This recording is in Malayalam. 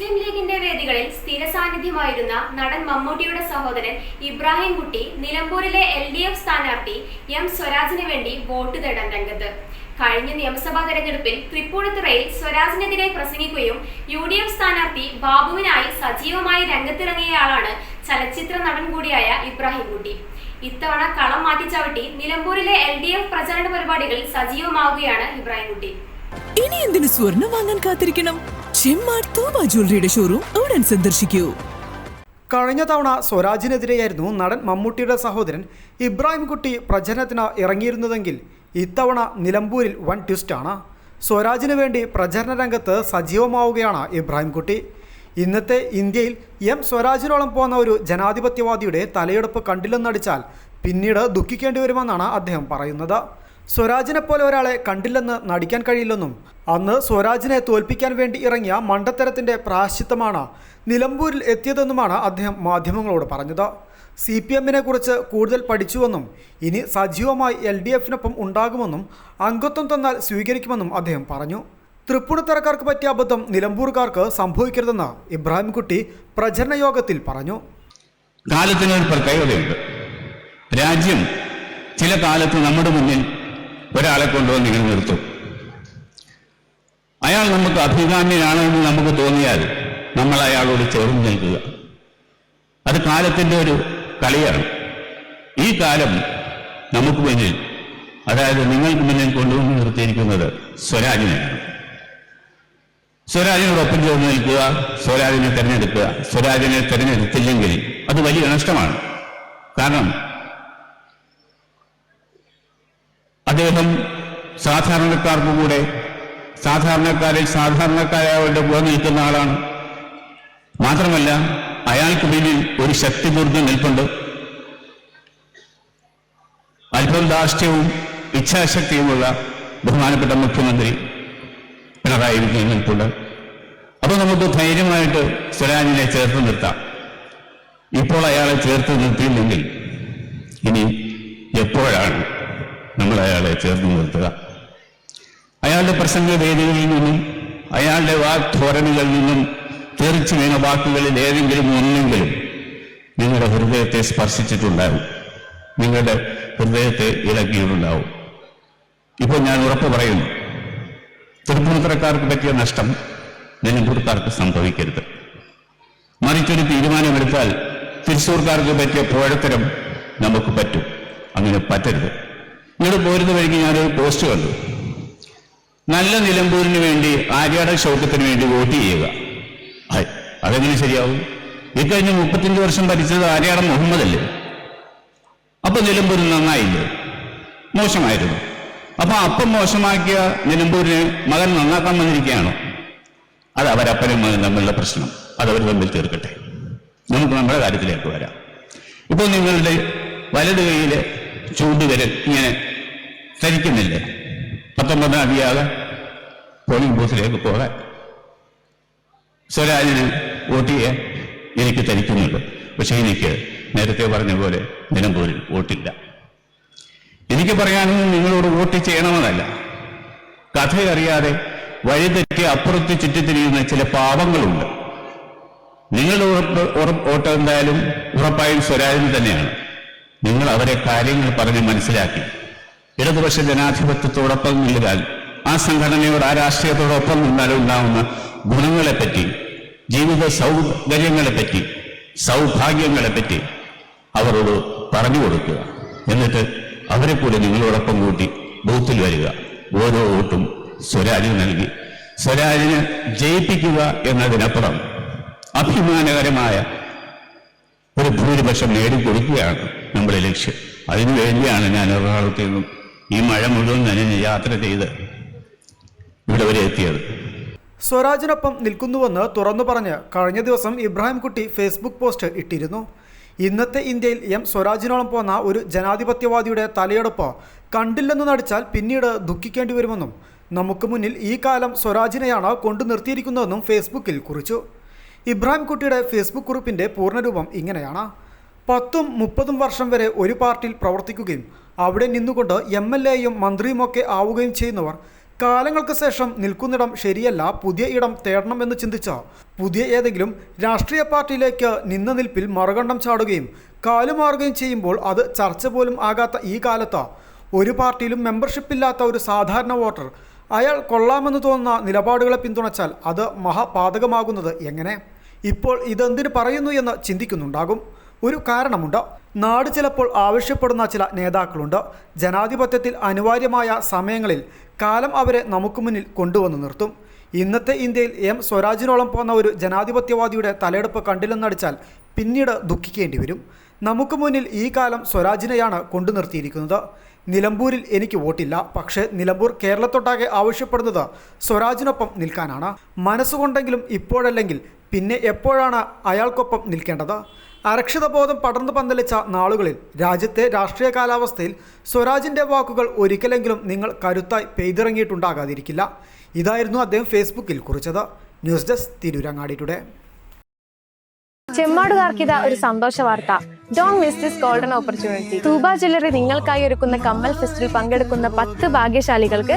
മുസ്ലിം ലീഗിന്റെ വേദികളിൽ സ്ഥിര സാന്നിധ്യമായിരുന്ന നടൻ മമ്മൂട്ടിയുടെ സഹോദരൻ ഇബ്രാഹിം കുട്ടി നിലമ്പൂരിലെ എൽ ഡി എഫ് സ്ഥാനാർത്ഥി എം സ്വരാജിന് വേണ്ടി വോട്ട് തേടാൻ രംഗത്ത്. കഴിഞ്ഞ നിയമസഭാ തെരഞ്ഞെടുപ്പിൽ തൃപ്പൂണിത്തുറയിൽ സ്വരാജിനെതിരെ പ്രസംഗിക്കുകയും യു ഡി എഫ് സ്ഥാനാർത്ഥി ബാബുവിനായി സജീവമായി രംഗത്തിറങ്ങിയയാളാണ് ചലച്ചിത്ര നടൻ കൂടിയായ ഇബ്രാഹിം കുട്ടി. ഇത്തവണ കളം മാറ്റിച്ചവിട്ടി നിലമ്പൂരിലെ എൽ ഡി എഫ് പ്രചരണ പരിപാടികളിൽ സജീവമാവുകയാണ് ഇബ്രാഹിം കുട്ടി. ഇനി എന്തിനു സ്വർണം വാങ്ങാൻ കാത്തിരിക്കണം? ജ്വല്ലറിയുടെ ഷോറൂം ഉടൻ സന്ദർശിക്കൂ. കഴിഞ്ഞ തവണ സ്വരാജിനെതിരെയായിരുന്നു നടൻ മമ്മൂട്ടിയുടെ സഹോദരൻ ഇബ്രാഹിം കുട്ടി പ്രചരണത്തിന് ഇറങ്ങിയിരുന്നതെങ്കിൽ ഇത്തവണ നിലമ്പൂരിൽ വൺ ട്വിസ്റ്റാണ് സ്വരാജിന് വേണ്ടി പ്രചരണ രംഗത്ത് സജീവമാവുകയാണ് ഇബ്രാഹിം കുട്ടി. ഇന്നത്തെ ഇന്ത്യയിൽ എം സ്വരാജിനോളം പോകുന്ന ഒരു ജനാധിപത്യവാദിയുടെ തലയെടുപ്പ് കണ്ടില്ലെന്നടിച്ചാൽ പിന്നീട് ദുഃഖിക്കേണ്ടി വരുമെന്നാണ് അദ്ദേഹം പറയുന്നത്. സ്വരാജിനെ പോലെ ഒരാളെ കണ്ടില്ലെന്ന് നടിക്കാൻ കഴിയില്ലെന്നും അന്ന് സ്വരാജിനെ തോൽപ്പിക്കാൻ വേണ്ടി ഇറങ്ങിയ മണ്ടത്തരത്തിന്റെ പ്രാശ്ചിത്തമാണ് നിലമ്പൂരിൽ എത്തിയതെന്നുമാണ് അദ്ദേഹം മാധ്യമങ്ങളോട് പറഞ്ഞത്. സി പി എമ്മിനെ കുറിച്ച് കൂടുതൽ പഠിച്ചുവെന്നും ഇനി സജീവമായി എൽ ഡി എഫിനൊപ്പം ഉണ്ടാകുമെന്നും അംഗത്വം തന്നാൽ സ്വീകരിക്കുമെന്നും അദ്ദേഹം പറഞ്ഞു. തൃപ്പൂണിത്തറക്കാർക്ക് പറ്റിയ അബദ്ധം നിലമ്പൂർക്കാർക്ക് സംഭവിക്കരുതെന്ന് ഇബ്രാഹിംകുട്ടി പ്രചരണ യോഗത്തിൽ പറഞ്ഞു. കാലത്തിനൊരു പ്രത്യേകതയുണ്ട് രാജ്യം ചില കാലത്ത് നമ്മുടെ മുന്നിൽ ഒരാളെ കൊണ്ടുവന്ന് ഇങ്ങനെ നിർത്തും. അയാൾ നമുക്ക് അഭികാമ്യനാണെന്ന് നമുക്ക് തോന്നിയാൽ നമ്മൾ അയാളോട് ചേർന്ന് നിൽക്കുക. അത് കാലത്തിന്റെ ഒരു കളിയാണ്. ഈ കാലം നമുക്ക് മുന്നിൽ അതായത് നിങ്ങൾക്ക് മുന്നിൽ കൊണ്ടുവന്ന് നിർത്തിയിരിക്കുന്നത് സ്വരാജിനെയാണ്. സ്വരാജിനോടൊപ്പം ചേർന്ന് നിൽക്കുക സ്വരാജിനെ തിരഞ്ഞെടുക്കുക. സ്വരാജിനെ തിരഞ്ഞെടുത്തില്ലെങ്കിൽ അത് വലിയ നഷ്ടമാണ്. കാരണം അദ്ദേഹം സാധാരണക്കാർക്ക് കൂടെ സാധാരണക്കാരിൽ സാധാരണക്കാരായവരുടെ കൂടെ നിൽക്കുന്ന ആളാണ്. മാത്രമല്ല അയാൾക്ക് പിന്നിൽ ഒരു ശക്തിപൂർണ നിൽപ്പുണ്ട്. അല്പം ധാർഷ്ട്യവും ഇച്ഛാശക്തിയുമുള്ള ബഹുമാനപ്പെട്ട മുഖ്യമന്ത്രി പിണറായി വിജയൻ നിൽപ്പുണ്ട്. അപ്പൊ നമുക്ക് ധൈര്യമായിട്ട് സ്വരാജിനെ ചേർത്ത് നിർത്താം. ഇപ്പോൾ അയാളെ ചേർത്ത് നിർത്തിയില്ലെങ്കിൽ ഇനി എപ്പോഴാണ് നമ്മൾ അയാളെ ചേർത്ത് നിർത്തുക. അയാളുടെ പ്രസംഗ വേദികളിൽ നിന്നും അയാളുടെ വാക്ധോരണികളിൽ നിന്നും തെറിച്ചു വീണ വാക്കുകളിൽ ഏതെങ്കിലും ഒന്നെങ്കിലും നിങ്ങളുടെ ഹൃദയത്തെ സ്പർശിച്ചിട്ടുണ്ടാവും നിങ്ങളുടെ ഹൃദയത്തെ ഇളക്കിയിട്ടുണ്ടാവും ഇപ്പോൾ ഞാൻ ഉറപ്പ് പറയുന്നു. തൃപ്പൂണിത്തറക്കാർക്ക് പറ്റിയ നഷ്ടം നിലമ്പൂർക്കാർക്ക് സംഭവിക്കരുത്. മറിച്ചൊരു തീരുമാനമെടുത്താൽ തൃശ്ശൂർക്കാർക്ക് പറ്റിയ പോഴത്തരം നമുക്ക് പറ്റും. അങ്ങനെ പറ്റരുത്. ഇങ്ങോട്ട് പോരുന്ന വഴിക്ക് ഞാനൊരു പോസ്റ്റ് കണ്ടു. നല്ല നിലമ്പൂരിന് വേണ്ടി ആര്യാട ഷൗക്കത്തിന് വേണ്ടി വോട്ട് ചെയ്യുക. അതെങ്ങനെ ശരിയാവും? കഴിഞ്ഞ മുപ്പത്തിയഞ്ച് വർഷം ഭരിച്ചത് ആര്യാട മുഹമ്മദ് അല്ലേ? അപ്പൊ നിലമ്പൂർ നന്നായില്ലേ? മോശമായിരുന്നു. അപ്പൊ അപ്പം മോശമാക്കിയ നിലമ്പൂരിന് മകൻ നന്നാക്കാൻ വന്നിരിക്കുകയാണോ? അത് അവരപ്പനും മകൻ തമ്മിലുള്ള പ്രശ്നം. അതവർ തമ്മിൽ തീർക്കട്ടെ. നമുക്ക് നമ്മുടെ കാര്യത്തിലേക്ക് വരാം. ഇപ്പോൾ നിങ്ങളുടെ വലത് കൈയിലെ ചൂണ്ടുവിരൽ ഇങ്ങനെ ധരിക്കുന്നില്ലേ പത്തൊമ്പതാം തീയതി പോളിംഗ് ബൂത്തിലേക്ക് പോകാൻ. സ്വരാജിന് വോട്ട് ചെയ്യാൻ എനിക്ക് ധരിക്കുന്നുണ്ട് പക്ഷെ എനിക്ക് നേരത്തെ പറഞ്ഞ പോലെ നിലമ്പൂരിൽ വോട്ടില്ല. എനിക്ക് പറയാനൊന്നും നിങ്ങളോട് വോട്ട് ചെയ്യണമെന്നല്ല. കഥയറിയാതെ വഴിതെറ്റി അപ്പുറത്ത് ചുറ്റിത്തിരിയുന്ന ചില പാപങ്ങളുണ്ട് നിങ്ങളുടെ വോട്ട് എന്തായാലും ഉറപ്പായും സ്വരാജിന് തന്നെയാണ്. നിങ്ങൾ അവരെ കാര്യങ്ങൾ പറഞ്ഞ് മനസ്സിലാക്കി. ഇടതുപക്ഷ ജനാധിപത്യത്തോടൊപ്പം നിന്നാൽ ആ സംഘടനയോട് ആ രാഷ്ട്രീയത്തോടൊപ്പം നിന്നാൽ ഉണ്ടാവുന്ന ഗുണങ്ങളെപ്പറ്റി ജീവിത സൗകര്യങ്ങളെപ്പറ്റി സൗഭാഗ്യങ്ങളെപ്പറ്റി അവരോട് പറഞ്ഞു കൊടുക്കുക. എന്നിട്ട് അവരെ കൂടി നിങ്ങളോടൊപ്പം കൂട്ടി ബൂത്തിൽ വരിക. ഓരോ വോട്ടും സ്വരാജിന് നൽകി. സ്വരാജിന് ജയിപ്പിക്കുക എന്നതിനപ്പുറം അഭിമാനകരമായ ഒരു ഭൂരിപക്ഷം നേടിക്കൊടുക്കുകയാണ് നമ്മുടെ ലക്ഷ്യം. അതിനുവേണ്ടിയാണ് ഞാൻ എറണാകുളത്ത് നിന്നും ഈ മഴ മുഴുവൻ നനഞ്ഞ് യാത്ര ചെയ്ത് ഇവിടെ വരെ എത്തിയത്. സ്വരാജിനൊപ്പം നിൽക്കുന്നുവെന്ന് തുറന്നു പറഞ്ഞ് കഴിഞ്ഞ ദിവസം ഇബ്രാഹിംകുട്ടി ഫേസ്ബുക്ക് പോസ്റ്റ് ഇട്ടിരുന്നു. ഇന്നത്തെ ഇന്ത്യയിൽ എം സ്വരാജിനോളം പോന്ന ഒരു ജനാധിപത്യവാദിയുടെ തലയെടുപ്പ് കണ്ടില്ലെന്ന് നടിച്ചാൽ പിന്നീട് ദുഃഖിക്കേണ്ടി വരുമെന്നും നമുക്ക് മുന്നിൽ ഈ കാലം സ്വരാജിനെയാണ് കൊണ്ടു നിർത്തിയിരിക്കുന്നതെന്നും ഫേസ്ബുക്കിൽ കുറിച്ചു. ഇബ്രാഹിംകുട്ടിയുടെ ഫേസ്ബുക്ക് കുറിപ്പിന്റെ പൂർണരൂപം ഇങ്ങനെയാണ്. പത്തും മുപ്പതും വർഷം വരെ ഒരു പാർട്ടിയിൽ പ്രവർത്തിക്കുകയും അവിടെ നിന്നുകൊണ്ട് എം എൽ എയും മന്ത്രിയുമൊക്കെ ആവുകയും ചെയ്യുന്നവർ കാലങ്ങൾക്ക് ശേഷം നിൽക്കുന്നിടം ശരിയല്ല പുതിയ ഇടം തേടണം എന്ന് ചിന്തിച്ച പുതിയ ഏതെങ്കിലും രാഷ്ട്രീയ പാർട്ടിയിലേക്ക് നിന്ന നിൽപ്പിൽ മറുകണ്ഠം ചാടുകയും കാലുമാറുകയും ചെയ്യുമ്പോൾ അത് ചർച്ച പോലും ആകാത്ത ഈ കാലത്ത് ഒരു പാർട്ടിയിലും മെമ്പർഷിപ്പ് ഇല്ലാത്ത ഒരു സാധാരണ വോട്ടർ അയാൾ കൊള്ളാമെന്ന് തോന്നുന്ന നിലപാടുകളെ പിന്തുണച്ചാൽ അത് മഹാപാതകമാകുന്നത് എങ്ങനെ? ഇപ്പോൾ ഇതെന്തിനു പറയുന്നു എന്ന് ചിന്തിക്കുന്നുണ്ടാകും. ഒരു കാരണമുണ്ട്. നാട് ചിലപ്പോൾ ആവശ്യപ്പെടുന്ന ചില നേതാക്കളുണ്ട്. ജനാധിപത്യത്തിൽ അനിവാര്യമായ സമയങ്ങളിൽ കാലം അവരെ നമുക്ക് മുന്നിൽ കൊണ്ടുവന്ന് നിർത്തും. ഇന്നത്തെ ഇന്ത്യയിൽ എം സ്വരാജിനോളം പോന്ന ഒരു ജനാധിപത്യവാദിയുടെ തലയെടുപ്പ് കണ്ടില്ലെന്നടിച്ചാൽ പിന്നീട് ദുഃഖിക്കേണ്ടി വരും. നമുക്ക് മുന്നിൽ ഈ കാലം സ്വരാജിനെയാണ് കൊണ്ടു നിർത്തിയിരിക്കുന്നത്. നിലമ്പൂരിൽ എനിക്ക് വോട്ടില്ല. പക്ഷേ നിലമ്പൂർ കേരളത്തൊട്ടാകെ ആവശ്യപ്പെടുന്നത് സ്വരാജിനൊപ്പം നിൽക്കാനാണ്. മനസ്സുകൊണ്ടെങ്കിലും ഇപ്പോഴല്ലെങ്കിൽ പിന്നെ എപ്പോഴാണ് അയാൾക്കൊപ്പം നിൽക്കേണ്ടത്? അരക്ഷിതബോധം പടർന്നു പന്തലിച്ച നാളുകളിൽ രാജ്യത്തെ രാഷ്ട്രീയ കാലാവസ്ഥയിൽ സ്വരാജിന്റെ വാക്കുകൾ ഒരിക്കലെങ്കിലും നിങ്ങൾ കരുത്തായി പെയ്തിറങ്ങിയിട്ടുണ്ടാകാതിരിക്കില്ല. ഇതായിരുന്നു അദ്ദേഹം ഫേസ്ബുക്കിൽ കുറിച്ചത്. News desk Tirurangadi today. ചെമ്മാടുകാർക്ക് ഇതാ ഒരു സന്തോഷ വാർത്ത. Don't miss this golden opportunity Thooba jewellery നിങ്ങൾക്കായി ഒരുക്കുന്ന കമ്മൽ ഫെസ്റ്റിൽ പങ്കെടുക്കുന്ന പത്ത് ഭാഗ്യശാലികൾക്ക്